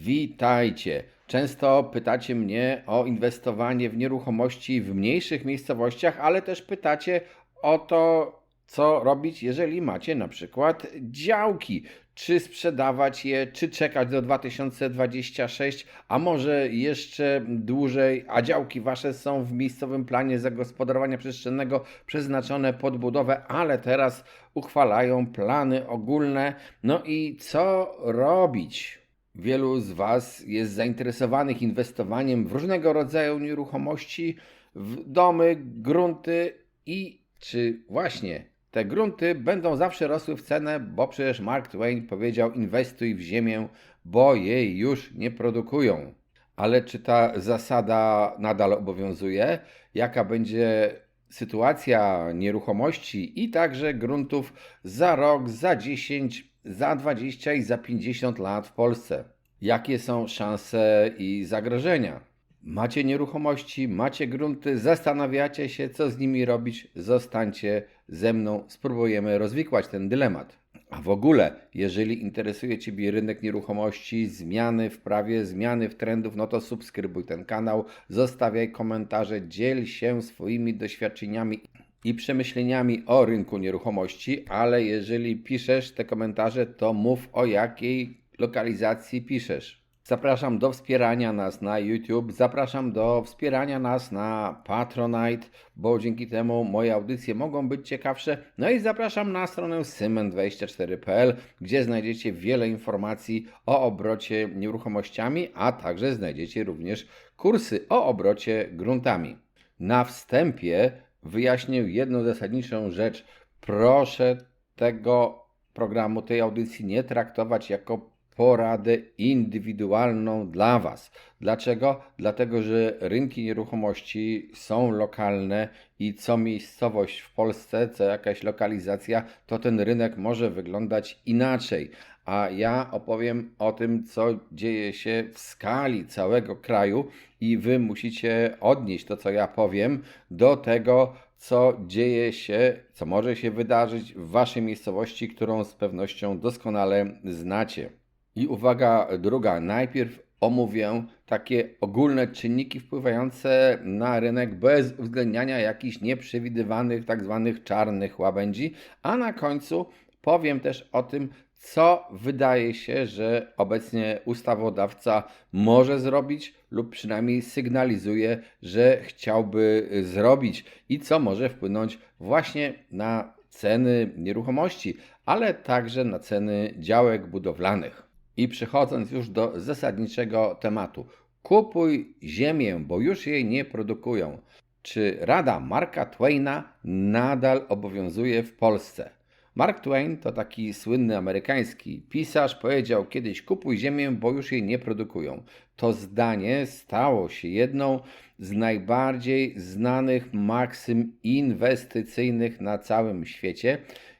Witajcie. Często pytacie mnie o inwestowanie w nieruchomości w mniejszych miejscowościach, ale też pytacie o to, co robić, jeżeli macie na przykład działki. Czy sprzedawać je, czy czekać do 2026, a może jeszcze dłużej, a działki wasze są w miejscowym planie zagospodarowania przestrzennego przeznaczone pod budowę, ale teraz uchwalają plany ogólne. No i co robić? Wielu z Was jest zainteresowanych inwestowaniem w różnego rodzaju nieruchomości, w domy, grunty i czy właśnie te grunty będą zawsze rosły w cenę, bo przecież Mark Twain powiedział: inwestuj w ziemię, bo jej już nie produkują. Ale czy ta zasada nadal obowiązuje? Jaka będzie sytuacja nieruchomości i także gruntów za rok, za 10, za 20 i za 50 lat w Polsce? Jakie są szanse i zagrożenia? Macie nieruchomości, macie grunty, zastanawiacie się, co z nimi robić, zostańcie ze mną, spróbujemy rozwikłać ten dylemat. A w ogóle, jeżeli interesuje Ciebie rynek nieruchomości, zmiany w prawie, zmiany w trendów, no to subskrybuj ten kanał, zostawiaj komentarze, dziel się swoimi doświadczeniami i przemyśleniami o rynku nieruchomości, ale jeżeli piszesz te komentarze, to mów o jakiej lokalizacji piszesz. Zapraszam do wspierania nas na YouTube, zapraszam do wspierania nas na Patronite, bo dzięki temu moje audycje mogą być ciekawsze. No i zapraszam na stronę symen24.pl, gdzie znajdziecie wiele informacji o obrocie nieruchomościami, a także znajdziecie również kursy o obrocie gruntami. Na wstępie wyjaśnię jedną zasadniczą rzecz. Proszę tego programu, tej audycji nie traktować jako poradę indywidualną dla Was. Dlaczego? Dlatego, że rynki nieruchomości są lokalne i co miejscowość w Polsce, co jakaś lokalizacja, to ten rynek może wyglądać inaczej. A ja opowiem o tym, co dzieje się w skali całego kraju, i Wy musicie odnieść to, co ja powiem, do tego, co dzieje się, co może się wydarzyć w Waszej miejscowości, którą z pewnością doskonale znacie. I uwaga druga, najpierw omówię takie ogólne czynniki wpływające na rynek bez uwzględniania jakichś nieprzewidywanych tak zwanych czarnych łabędzi, a na końcu powiem też o tym, co wydaje się, że obecnie ustawodawca może zrobić lub przynajmniej sygnalizuje, że chciałby zrobić i co może wpłynąć właśnie na ceny nieruchomości, ale także na ceny działek budowlanych. I przechodząc już do zasadniczego tematu. Kupuj ziemię, bo już jej nie produkują. Czy rada Marka Twaina nadal obowiązuje w Polsce? Mark Twain to taki słynny amerykański pisarz, powiedział kiedyś: Kupuj ziemię, bo już jej nie produkują. To zdanie stało się jedną z najbardziej znanych maksym inwestycyjnych na całym świecie.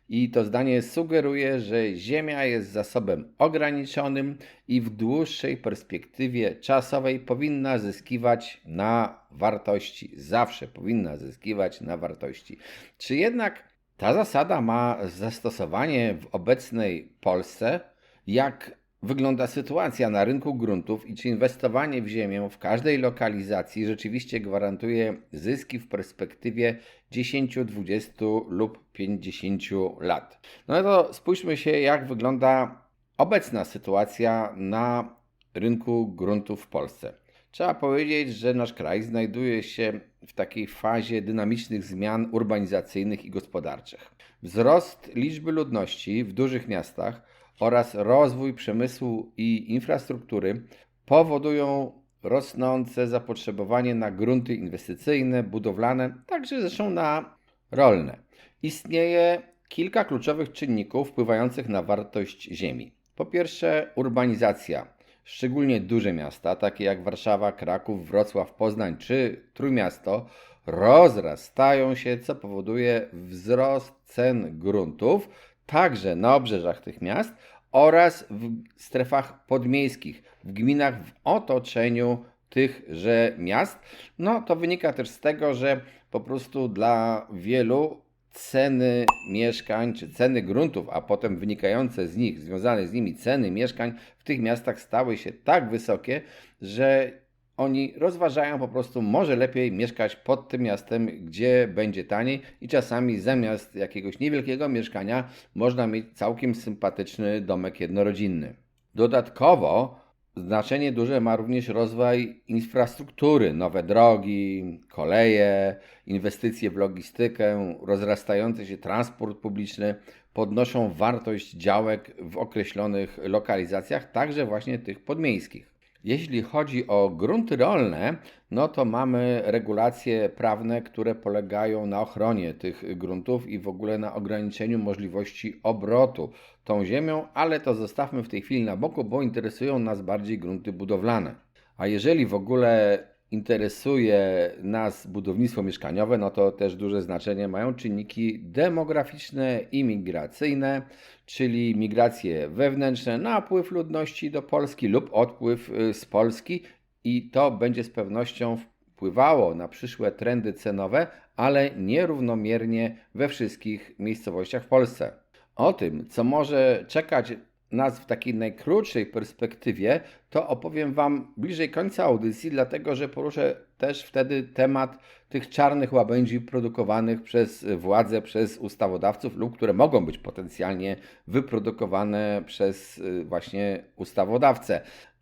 I to zdanie sugeruje, że Ziemia jest zasobem ograniczonym i w dłuższej perspektywie czasowej powinna zyskiwać na wartości. Zawsze powinna zyskiwać na wartości. Czy jednak ta zasada ma zastosowanie w obecnej Polsce? Jak wygląda sytuacja na rynku gruntów i czy inwestowanie w ziemię w każdej lokalizacji rzeczywiście gwarantuje zyski w perspektywie 10, 20 lub 50 lat? No to spójrzmy się, jak wygląda obecna sytuacja na rynku gruntów w Polsce. Trzeba powiedzieć, że nasz kraj znajduje się w takiej fazie dynamicznych zmian urbanizacyjnych i gospodarczych. Wzrost liczby ludności w dużych miastach oraz rozwój przemysłu i infrastruktury powodują rosnące zapotrzebowanie na grunty inwestycyjne, budowlane, także zresztą na rolne. Istnieje kilka kluczowych czynników wpływających na wartość ziemi. Po pierwsze, urbanizacja. Szczególnie duże miasta, takie jak Warszawa, Kraków, Wrocław, Poznań czy Trójmiasto, rozrastają się, co powoduje wzrost cen gruntów, także na obrzeżach tych miast oraz w strefach podmiejskich, w gminach w otoczeniu tychże miast. No to wynika też z tego, że po prostu dla wielu ceny mieszkań czy ceny gruntów, a potem wynikające z nich, związane z nimi ceny mieszkań w tych miastach stały się tak wysokie, że oni rozważają po prostu, może lepiej mieszkać pod tym miastem, gdzie będzie taniej i czasami zamiast jakiegoś niewielkiego mieszkania można mieć całkiem sympatyczny domek jednorodzinny. Dodatkowo znaczenie duże ma również rozwój infrastruktury, nowe drogi, koleje, inwestycje w logistykę, rozrastający się transport publiczny podnoszą wartość działek w określonych lokalizacjach, także właśnie tych podmiejskich. Jeśli chodzi o grunty rolne, no to mamy regulacje prawne, które polegają na ochronie tych gruntów i w ogóle na ograniczeniu możliwości obrotu tą ziemią, ale to zostawmy w tej chwili na boku, bo interesują nas bardziej grunty budowlane. A jeżeli w ogóle interesuje nas budownictwo mieszkaniowe, no to też duże znaczenie mają czynniki demograficzne i migracyjne, czyli migracje wewnętrzne, napływ ludności do Polski lub odpływ y, z Polski i to będzie z pewnością wpływało na przyszłe trendy cenowe, ale nierównomiernie we wszystkich miejscowościach w Polsce. O tym, co może czekać nas w takiej najkrótszej perspektywie, to opowiem Wam bliżej końca audycji, dlatego że poruszę też wtedy temat tych czarnych łabędzi produkowanych przez władze, przez ustawodawców lub które mogą być potencjalnie wyprodukowane przez y, właśnie ustawodawcę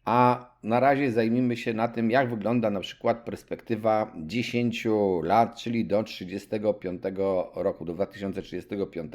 a na razie zajmijmy się na tym, jak wygląda na przykład perspektywa 10 lat, czyli do 35 roku, do 2035.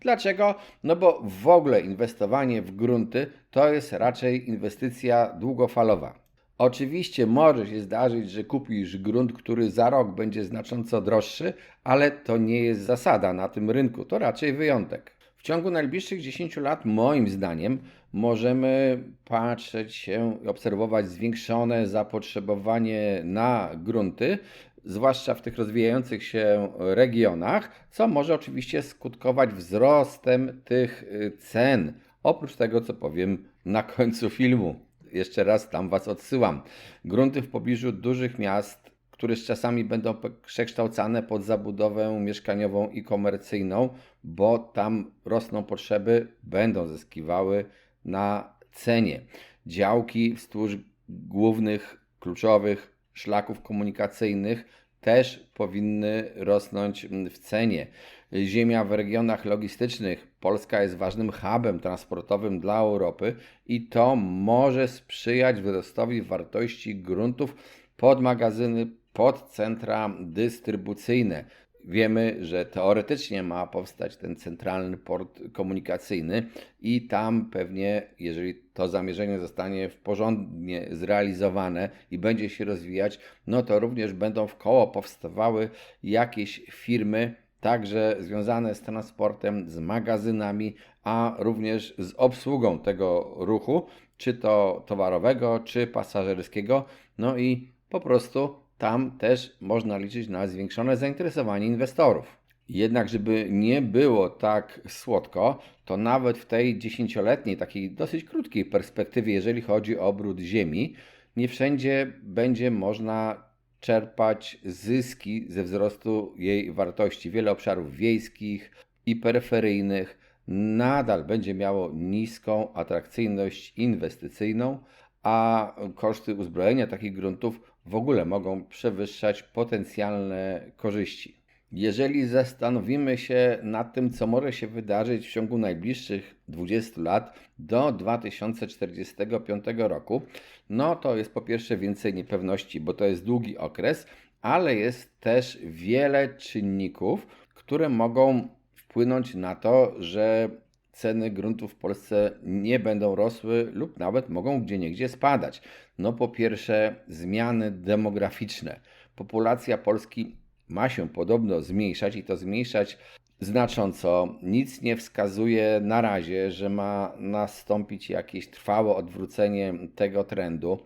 Dlaczego? No bo w ogóle inwestowanie w grunty to jest raczej inwestycja długofalowa. Oczywiście może się zdarzyć, że kupisz grunt, który za rok będzie znacząco droższy, ale to nie jest zasada na tym rynku, to raczej wyjątek. Ciągu najbliższych 10 lat, moim zdaniem, możemy patrzeć się i obserwować zwiększone zapotrzebowanie na grunty, zwłaszcza w tych rozwijających się regionach, co może oczywiście skutkować wzrostem tych y, cen. Oprócz tego, co powiem na końcu filmu. Jeszcze raz tam Was odsyłam. Grunty w pobliżu dużych miast, które z czasami będą przekształcane pod zabudowę mieszkaniową i komercyjną, bo tam rosną potrzeby, będą zyskiwały na cenie. Działki wzdłuż głównych, kluczowych szlaków komunikacyjnych też powinny rosnąć w cenie. Ziemia w regionach logistycznych. Polska jest ważnym hubem transportowym dla Europy i to może sprzyjać wzrostowi wartości gruntów pod magazyny, pod centra dystrybucyjne. Wiemy, że teoretycznie ma powstać ten centralny port komunikacyjny i tam pewnie, jeżeli to zamierzenie zostanie porządnie zrealizowane i będzie się rozwijać, no to również będą w koło powstawały jakieś firmy, także związane z transportem, z magazynami, a również z obsługą tego ruchu, czy to towarowego, czy pasażerskiego. No i po prostu tam też można liczyć na zwiększone zainteresowanie inwestorów. Jednak, żeby nie było tak słodko, to nawet w tej dziesięcioletniej, takiej dosyć krótkiej perspektywie, jeżeli chodzi o obrót ziemi, nie wszędzie będzie można czerpać zyski ze wzrostu jej wartości. Wiele obszarów wiejskich i peryferyjnych nadal będzie miało niską atrakcyjność inwestycyjną, a koszty uzbrojenia takich gruntów w ogóle mogą przewyższać potencjalne korzyści. Jeżeli zastanowimy się nad tym, co może się wydarzyć w ciągu najbliższych 20 lat do 2045 roku, no to jest po pierwsze więcej niepewności, bo to jest długi okres, ale jest też wiele czynników, które mogą wpłynąć na to, że ceny gruntów w Polsce nie będą rosły lub nawet mogą gdzieniegdzie spadać. No po pierwsze zmiany demograficzne. Populacja Polski ma się podobno zmniejszać i to zmniejszać znacząco. Nic nie wskazuje na razie, że ma nastąpić jakieś trwałe odwrócenie tego trendu.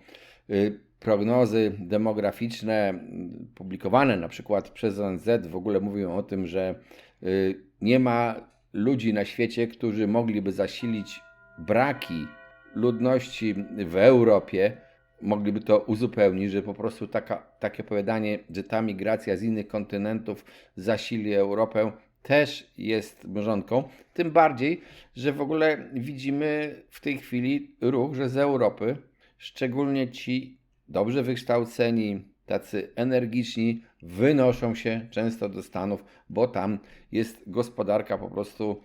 Y, prognozy demograficzne publikowane na przykład przez ONZ w ogóle mówią o tym, że y, nie ma ludzi na świecie, którzy mogliby zasilić braki ludności w Europie, mogliby to uzupełnić, że po prostu taka, takie powiadanie, że ta migracja z innych kontynentów zasili Europę, też jest mrzonką. Tym bardziej, że w ogóle widzimy w tej chwili ruch, że z Europy, szczególnie ci dobrze wykształceni, tacy energiczni, wynoszą się często do Stanów, bo tam jest gospodarka po prostu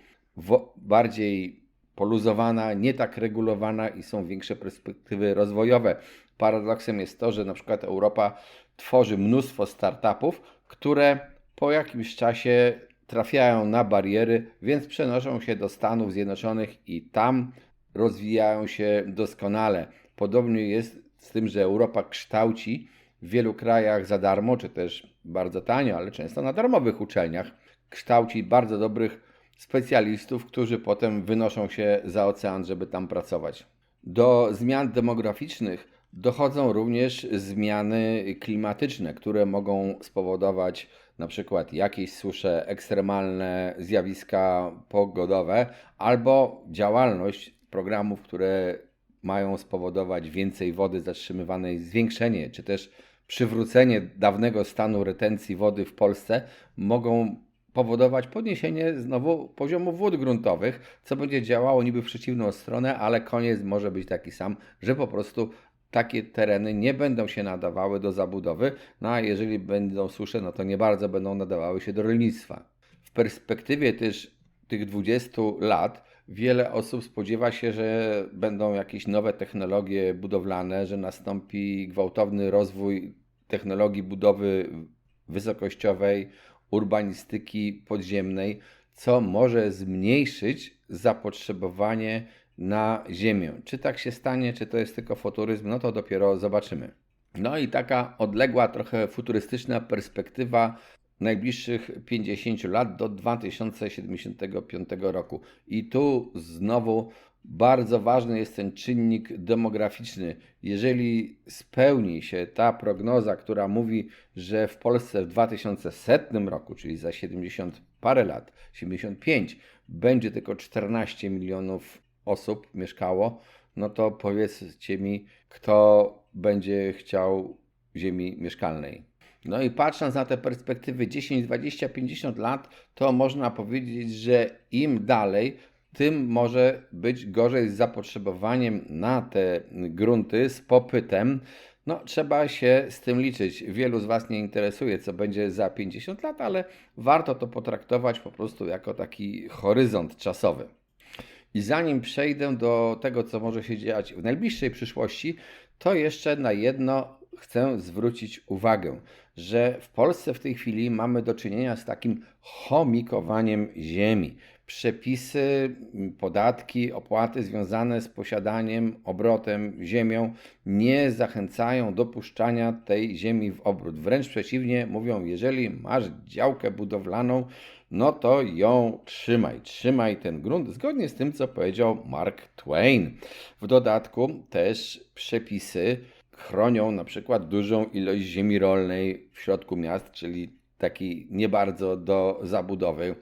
bardziej poluzowana, nie tak regulowana i są większe perspektywy rozwojowe. Paradoksem jest to, że na przykład Europa tworzy mnóstwo startupów, które po jakimś czasie trafiają na bariery, więc przenoszą się do Stanów Zjednoczonych i tam rozwijają się doskonale. Podobnie jest z tym, że Europa kształci w wielu krajach za darmo, czy też bardzo tanio, ale często na darmowych uczelniach, kształci bardzo dobrych specjalistów, którzy potem wynoszą się za ocean, żeby tam pracować. Do zmian demograficznych dochodzą również zmiany klimatyczne, które mogą spowodować na przykład jakieś susze, ekstremalne zjawiska pogodowe albo działalność programów, które mają spowodować więcej wody zatrzymywanej, zwiększenie czy też przywrócenie dawnego stanu retencji wody w Polsce mogą powodować podniesienie znowu poziomu wód gruntowych, co będzie działało niby w przeciwną stronę, ale koniec może być taki sam, że po prostu takie tereny nie będą się nadawały do zabudowy, no a jeżeli będą susze, no to nie bardzo będą nadawały się do rolnictwa. W perspektywie też tych 20 lat wiele osób spodziewa się, że będą jakieś nowe technologie budowlane, że nastąpi gwałtowny rozwój technologii budowy wysokościowej, urbanistyki podziemnej, co może zmniejszyć zapotrzebowanie na Ziemię. Czy tak się stanie, czy to jest tylko futuryzm, no to dopiero zobaczymy. No i taka odległa, trochę futurystyczna perspektywa najbliższych 50 lat do 2075 roku. I tu znowu bardzo ważny jest ten czynnik demograficzny. Jeżeli spełni się ta prognoza, która mówi, że w Polsce w 2100 roku, czyli za 70 parę lat, 75, będzie tylko 14 milionów osób mieszkało, no to powiedzcie mi, kto będzie chciał ziemi mieszkalnej. No i patrząc na te perspektywy 10, 20, 50 lat, to można powiedzieć, że im dalej, tym może być gorzej z zapotrzebowaniem na te grunty, z popytem. No, trzeba się z tym liczyć. Wielu z Was nie interesuje, co będzie za 50 lat, ale warto to potraktować po prostu jako taki horyzont czasowy. I zanim przejdę do tego, co może się dziać w najbliższej przyszłości, to jeszcze na jedno chcę zwrócić uwagę, że w Polsce w tej chwili mamy do czynienia z takim chomikowaniem ziemi. Przepisy, podatki, opłaty związane z posiadaniem, obrotem ziemią nie zachęcają do puszczania tej ziemi w obrót. Wręcz przeciwnie, mówią, jeżeli masz działkę budowlaną, no to ją trzymaj, trzymaj ten grunt, zgodnie z tym, co powiedział Mark Twain. W dodatku też przepisy chronią na przykład dużą ilość ziemi rolnej w środku miast, czyli taki nie bardzo do zabudowy.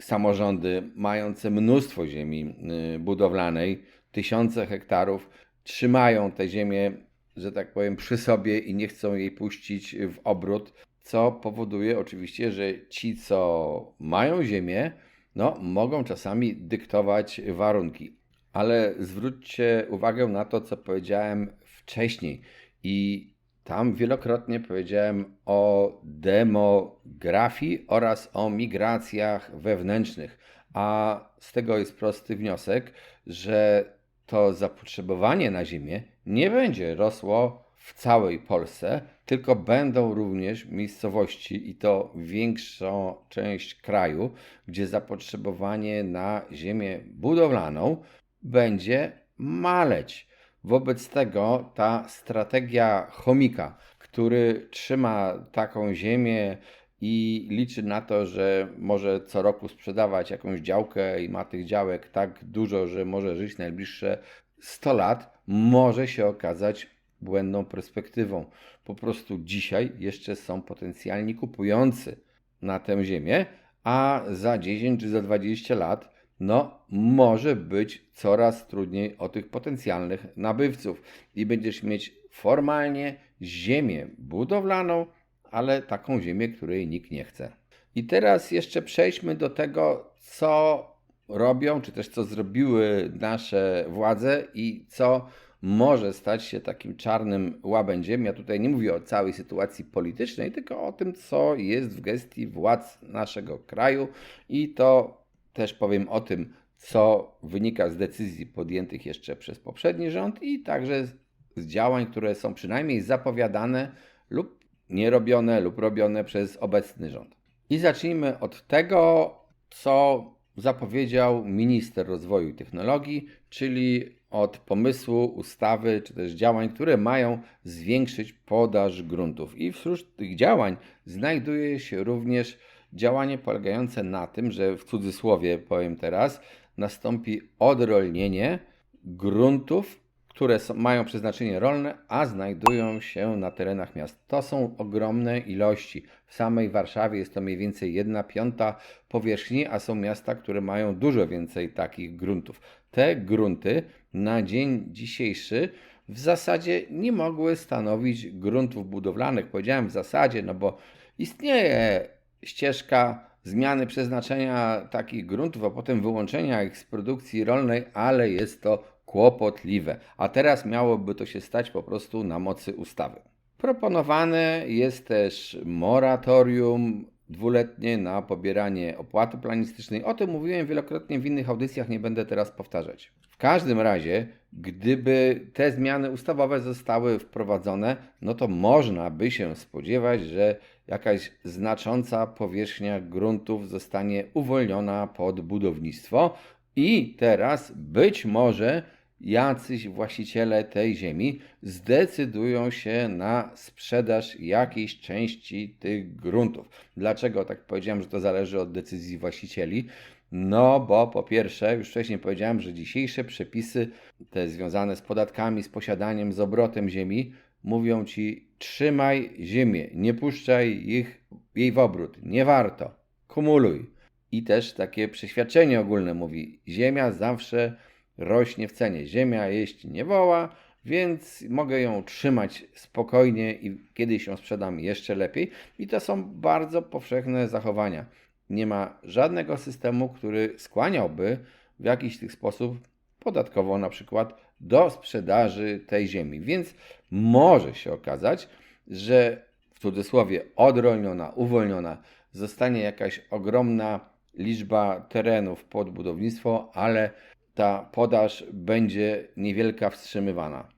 Samorządy mające mnóstwo ziemi y, budowlanej, tysiące hektarów, trzymają tę ziemię, że tak powiem, przy sobie i nie chcą jej puścić w obrót, co powoduje oczywiście, że ci, co mają ziemię, no, mogą czasami dyktować warunki. Ale zwróćcie uwagę na to, co powiedziałem wcześniej. I tam wielokrotnie powiedziałem o demografii oraz o migracjach wewnętrznych. A z tego jest prosty wniosek, że to zapotrzebowanie na ziemię nie będzie rosło w całej Polsce, tylko będą również miejscowości i to większa część kraju, gdzie zapotrzebowanie na ziemię budowlaną będzie maleć. Wobec tego ta strategia chomika, który trzyma taką ziemię i liczy na to, że może co roku sprzedawać jakąś działkę i ma tych działek tak dużo, że może żyć najbliższe 100 lat, może się okazać błędną perspektywą. Po prostu dzisiaj jeszcze są potencjalni kupujący na tę ziemię, a za 10 czy za 20 lat no może być coraz trudniej o tych potencjalnych nabywców i będziesz mieć formalnie ziemię budowlaną, ale taką ziemię, której nikt nie chce. I teraz jeszcze przejdźmy do tego, co robią, czy też co zrobiły nasze władze i co może stać się takim czarnym łabędziem. Ja tutaj nie mówię o całej sytuacji politycznej, tylko o tym, co jest w gestii władz naszego kraju i to też powiem o tym, co wynika z decyzji podjętych jeszcze przez poprzedni rząd i także z, działań, które są przynajmniej zapowiadane lub nierobione lub robione przez obecny rząd. I zacznijmy od tego, co zapowiedział minister rozwoju i technologii, czyli od pomysłu ustawy czy też działań, które mają zwiększyć podaż gruntów. I wśród tych działań znajduje się również działanie polegające na tym, że w cudzysłowie powiem teraz, nastąpi odrolnienie gruntów, które są, mają przeznaczenie rolne, a znajdują się na terenach miast. To są ogromne ilości. W samej Warszawie jest to mniej więcej 1 piąta powierzchni, a są miasta, które mają dużo więcej takich gruntów. Te grunty na dzień dzisiejszy w zasadzie nie mogły stanowić gruntów budowlanych. Powiedziałem w zasadzie, no bo istnieje ścieżka zmiany przeznaczenia takich gruntów, a potem wyłączenia ich z produkcji rolnej, ale jest to kłopotliwe. A teraz miałoby to się stać po prostu na mocy ustawy. Proponowane jest też moratorium dwuletnie na pobieranie opłaty planistycznej. O tym mówiłem wielokrotnie w innych audycjach, nie będę teraz powtarzać. W każdym razie, gdyby te zmiany ustawowe zostały wprowadzone, no to można by się spodziewać, że jakaś znacząca powierzchnia gruntów zostanie uwolniona pod budownictwo i teraz być może jacyś właściciele tej ziemi zdecydują się na sprzedaż jakiejś części tych gruntów. Dlaczego tak powiedziałem, że to zależy od decyzji właścicieli? No, bo po pierwsze, już wcześniej powiedziałem, że dzisiejsze przepisy, te związane z podatkami, z posiadaniem, z obrotem ziemi, mówią ci: trzymaj ziemię, nie puszczaj ich, jej w obrót, nie warto, kumuluj. I też takie przeświadczenie ogólne mówi: ziemia zawsze rośnie w cenie. Ziemia jeść nie woła, więc mogę ją trzymać spokojnie i kiedyś ją sprzedam jeszcze lepiej. I to są bardzo powszechne zachowania. Nie ma żadnego systemu, który skłaniałby w jakiś tych sposób podatkowo na przykład do sprzedaży tej ziemi. Więc może się okazać, że w cudzysłowie odrolniona, uwolniona zostanie jakaś ogromna liczba terenów pod budownictwo, ale ta podaż będzie niewielka wstrzymywana.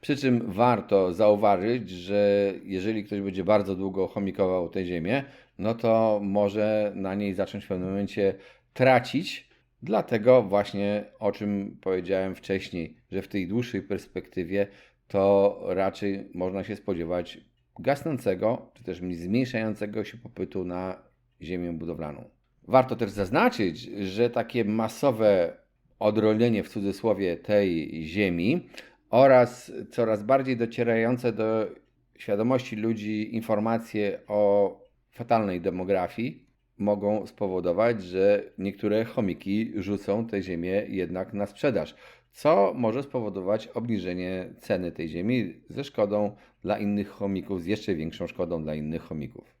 Przy czym warto zauważyć, że jeżeli ktoś będzie bardzo długo chomikował tę ziemię, no to może na niej zacząć w pewnym momencie tracić. Dlatego właśnie o czym powiedziałem wcześniej, że w tej dłuższej perspektywie to raczej można się spodziewać gasnącego, czy też zmniejszającego się popytu na ziemię budowlaną. Warto też zaznaczyć, że takie masowe odrolnienie w cudzysłowie tej ziemi oraz coraz bardziej docierające do świadomości ludzi informacje o fatalnej demografii mogą spowodować, że niektóre chomiki rzucą tę ziemię jednak na sprzedaż, co może spowodować obniżenie ceny tej ziemi ze szkodą dla innych chomików, z jeszcze większą szkodą dla innych chomików.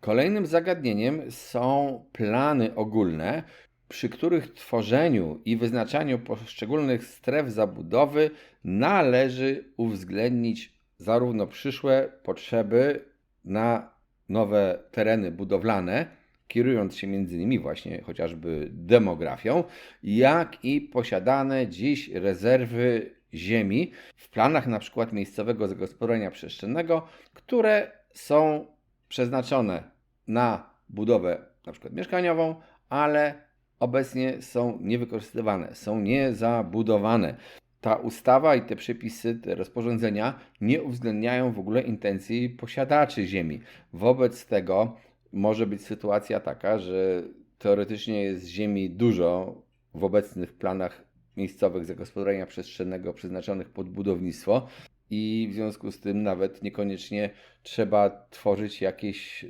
Kolejnym zagadnieniem są plany ogólne, przy których tworzeniu i wyznaczaniu poszczególnych stref zabudowy należy uwzględnić zarówno przyszłe potrzeby na nowe tereny budowlane, kierując się między innymi właśnie chociażby demografią, jak i posiadane dziś rezerwy ziemi w planach na przykład miejscowego zagospodarowania przestrzennego, które są przeznaczone na budowę na przykład mieszkaniową, ale obecnie są niewykorzystywane, są niezabudowane. Ta ustawa i te przepisy, te rozporządzenia nie uwzględniają w ogóle intencji posiadaczy ziemi. Wobec tego może być sytuacja taka, że teoretycznie jest ziemi dużo w obecnych planach miejscowych zagospodarowania przestrzennego przeznaczonych pod budownictwo i w związku z tym nawet niekoniecznie trzeba tworzyć jakieś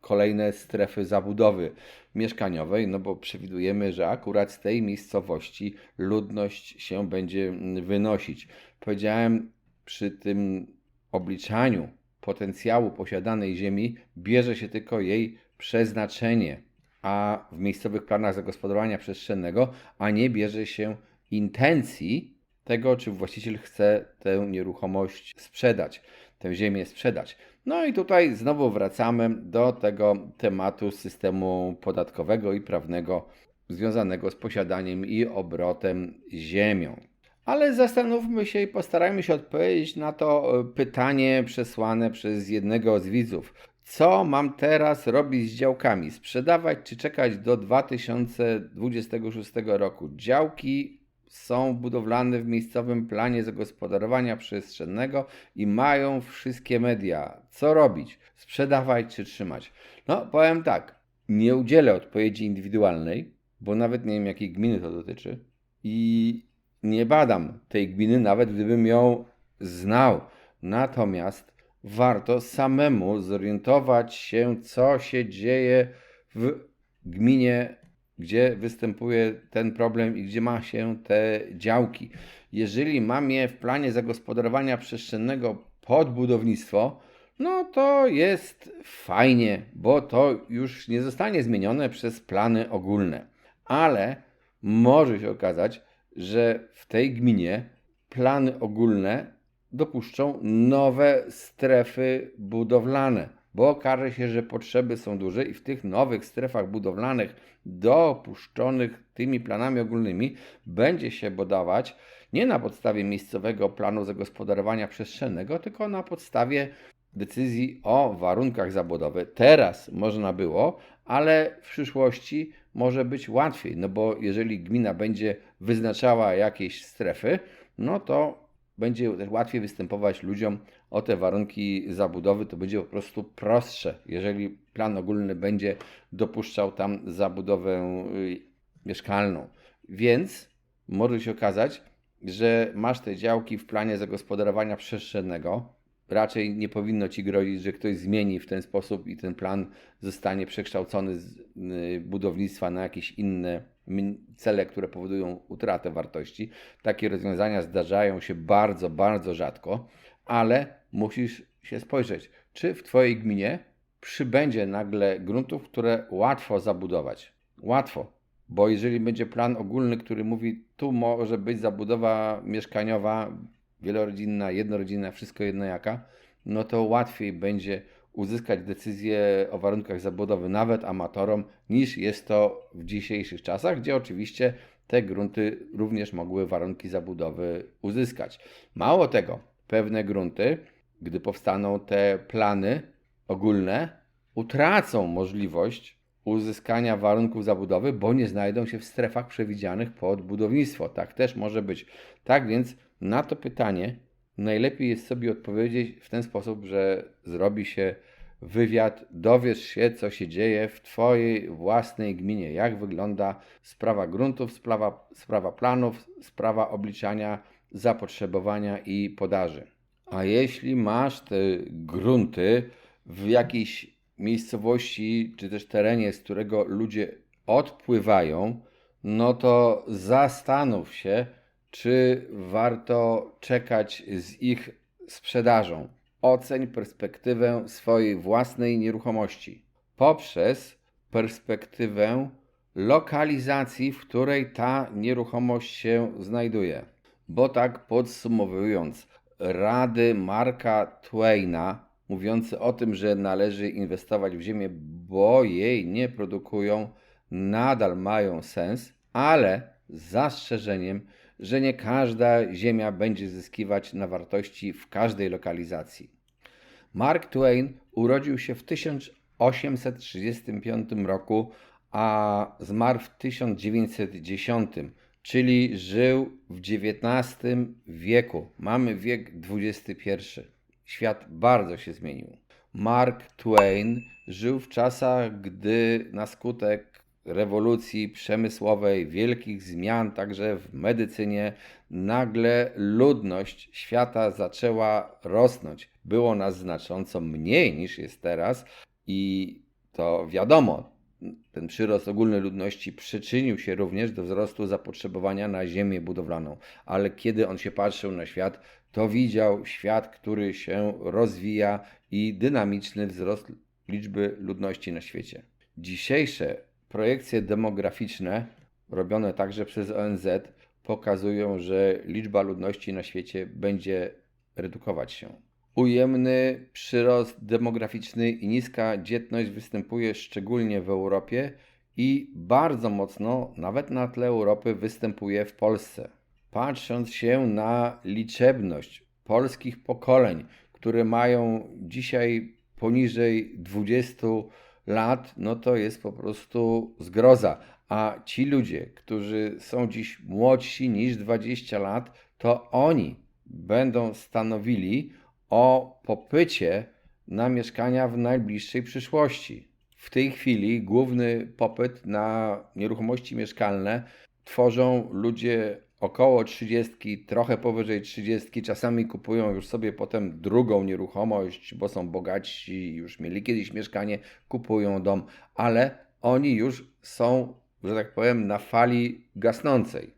kolejne strefy zabudowy mieszkaniowej, no bo przewidujemy, że akurat z tej miejscowości ludność się będzie wynosić. Powiedziałem, przy tym obliczaniu potencjału posiadanej ziemi bierze się tylko jej przeznaczenie, a w miejscowych planach zagospodarowania przestrzennego, a nie bierze się intencji tego, czy właściciel chce tę nieruchomość sprzedać, tę ziemię sprzedać. No i tutaj znowu wracamy do tego tematu systemu podatkowego i prawnego związanego z posiadaniem i obrotem ziemią. Ale zastanówmy się i postarajmy się odpowiedzieć na to e, pytanie przesłane przez jednego z widzów. Co mam teraz robić z działkami? Sprzedawać czy czekać do 2026 roku? Działki są budowlane w miejscowym planie zagospodarowania przestrzennego i mają wszystkie media. Co robić? Sprzedawać czy trzymać? No, powiem tak. Nie udzielę odpowiedzi indywidualnej, bo nawet nie wiem, jakiej gminy to dotyczy. I nie badam tej gminy, nawet gdybym ją znał. Natomiast warto samemu zorientować się, co się dzieje w gminie, gdzie występuje ten problem i gdzie ma się te działki. Jeżeli mam je w planie zagospodarowania przestrzennego pod budownictwo, no to jest fajnie, bo to już nie zostanie zmienione przez plany ogólne. Ale może się okazać, że w tej gminie plany ogólne dopuszczą nowe strefy budowlane, bo okaże się, że potrzeby są duże i w tych nowych strefach budowlanych dopuszczonych tymi planami ogólnymi będzie się budować nie na podstawie miejscowego planu zagospodarowania przestrzennego, tylko na podstawie decyzji o warunkach zabudowy. Teraz można było, ale w przyszłości może być łatwiej, no bo jeżeli gmina będzie wyznaczała jakieś strefy, no to będzie też łatwiej występować ludziom o te warunki zabudowy, to będzie po prostu prostsze, jeżeli plan ogólny będzie dopuszczał tam zabudowę y, mieszkalną. Więc może się okazać, że masz te działki w planie zagospodarowania przestrzennego, raczej nie powinno ci grozić, że ktoś zmieni w ten sposób i ten plan zostanie przekształcony z y, budownictwa na jakieś inne cele, które powodują utratę wartości. Takie rozwiązania zdarzają się bardzo, bardzo rzadko, ale musisz się spojrzeć, czy w Twojej gminie przybędzie nagle gruntów, które łatwo zabudować. Łatwo, bo jeżeli będzie plan ogólny, który mówi, tu może być zabudowa mieszkaniowa wielorodzinna, jednorodzinna, wszystko jedno jaka, no to łatwiej będzie uzyskać decyzję o warunkach zabudowy nawet amatorom, niż jest to w dzisiejszych czasach, gdzie oczywiście te grunty również mogły warunki zabudowy uzyskać. Mało tego, pewne grunty, gdy powstaną te plany ogólne, utracą możliwość uzyskania warunków zabudowy, bo nie znajdą się w strefach przewidzianych pod budownictwo. Tak też może być. Tak więc na to pytanie najlepiej jest sobie odpowiedzieć w ten sposób, że zrobi się wywiad, dowiesz się, co się dzieje w Twojej własnej gminie, jak wygląda sprawa gruntów, sprawa, sprawa planów, sprawa obliczania zapotrzebowania i podaży. A jeśli masz te grunty w jakiejś miejscowości czy też terenie, z którego ludzie odpływają, no to zastanów się, czy warto czekać z ich sprzedażą. Oceń perspektywę swojej własnej nieruchomości poprzez perspektywę lokalizacji, w której ta nieruchomość się znajduje. Bo tak podsumowując, rady Marka Twaina mówiące o tym, że należy inwestować w ziemię, bo jej nie produkują, nadal mają sens, ale z zastrzeżeniem, że nie każda ziemia będzie zyskiwać na wartości w każdej lokalizacji. Mark Twain urodził się w 1835 roku, a zmarł w 1910, czyli żył w XIX wieku. Mamy wiek XXI. Świat bardzo się zmienił. Mark Twain żył w czasach, gdy na skutek rewolucji przemysłowej, wielkich zmian także w medycynie, nagle ludność świata zaczęła rosnąć. Było nas znacząco mniej niż jest teraz i to wiadomo, ten przyrost ogólnej ludności przyczynił się również do wzrostu zapotrzebowania na ziemię budowlaną, ale kiedy on się patrzył na świat, to widział świat, który się rozwija i dynamiczny wzrost liczby ludności na świecie. Dzisiejsze projekcje demograficzne, robione także przez ONZ, pokazują, że liczba ludności na świecie będzie redukować się. Ujemny przyrost demograficzny i niska dzietność występuje szczególnie w Europie i bardzo mocno, nawet na tle Europy, występuje w Polsce. Patrząc się na liczebność polskich pokoleń, które mają dzisiaj poniżej 20 lat, no to jest po prostu zgroza. A ci ludzie, którzy są dziś młodsi niż 20 lat, to oni będą stanowili o popycie na mieszkania w najbliższej przyszłości. W tej chwili główny popyt na nieruchomości mieszkalne tworzą ludzie około 30, trochę powyżej 30, czasami kupują już sobie potem drugą nieruchomość, bo są bogaci, już mieli kiedyś mieszkanie, kupują dom, ale oni już są, że tak powiem, na fali gasnącej.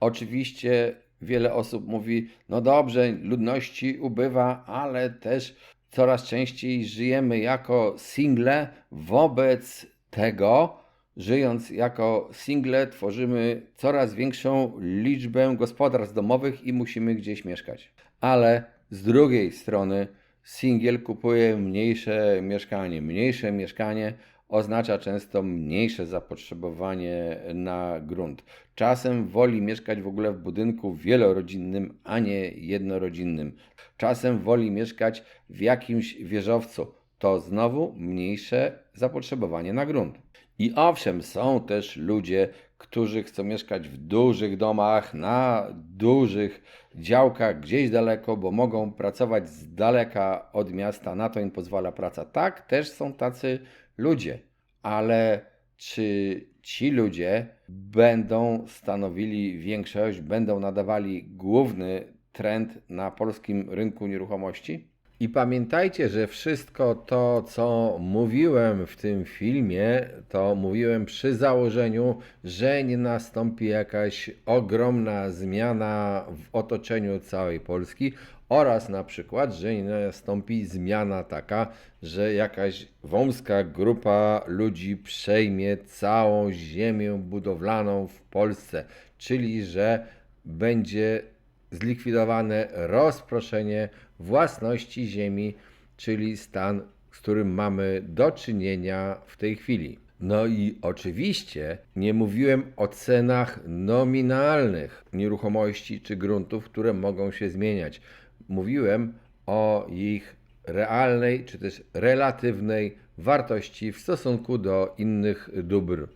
Oczywiście wiele osób mówi, no dobrze, ludności ubywa, ale też coraz częściej żyjemy jako single, wobec tego, żyjąc jako single, tworzymy coraz większą liczbę gospodarstw domowych i musimy gdzieś mieszkać. Ale z drugiej strony, singiel kupuje mniejsze mieszkanie. Mniejsze mieszkanie oznacza często mniejsze zapotrzebowanie na grunt. Czasem woli mieszkać w ogóle w budynku wielorodzinnym, a nie jednorodzinnym. Czasem woli mieszkać w jakimś wieżowcu. To znowu mniejsze zapotrzebowanie na grunt. I owszem, są też ludzie, którzy chcą mieszkać w dużych domach, na dużych działkach, gdzieś daleko, bo mogą pracować z daleka od miasta, na to im pozwala praca. Tak, też są tacy ludzie, ale czy ci ludzie będą stanowili większość, będą nadawali główny trend na polskim rynku nieruchomości? I pamiętajcie, że wszystko to, co mówiłem w tym filmie, to mówiłem przy założeniu, że nie nastąpi jakaś ogromna zmiana w otoczeniu całej Polski oraz na przykład, że nie nastąpi zmiana taka, że jakaś wąska grupa ludzi przejmie całą ziemię budowlaną w Polsce, czyli że będzie zlikwidowane rozproszenie własności ziemi, czyli stan, z którym mamy do czynienia w tej chwili. No i oczywiście nie mówiłem o cenach nominalnych nieruchomości czy gruntów, które mogą się zmieniać. Mówiłem o ich realnej czy też relatywnej wartości w stosunku do innych dóbr.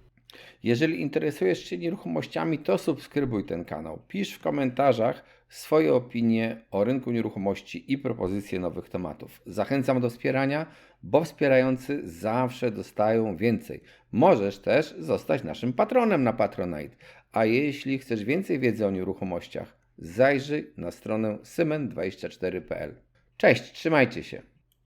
Jeżeli interesujesz się nieruchomościami, to subskrybuj ten kanał. Pisz w komentarzach swoje opinie o rynku nieruchomości i propozycje nowych tematów. Zachęcam do wspierania, bo wspierający zawsze dostają więcej. Możesz też zostać naszym patronem na Patronite. A jeśli chcesz więcej wiedzy o nieruchomościach, zajrzyj na stronę symen24.pl. Cześć, trzymajcie się.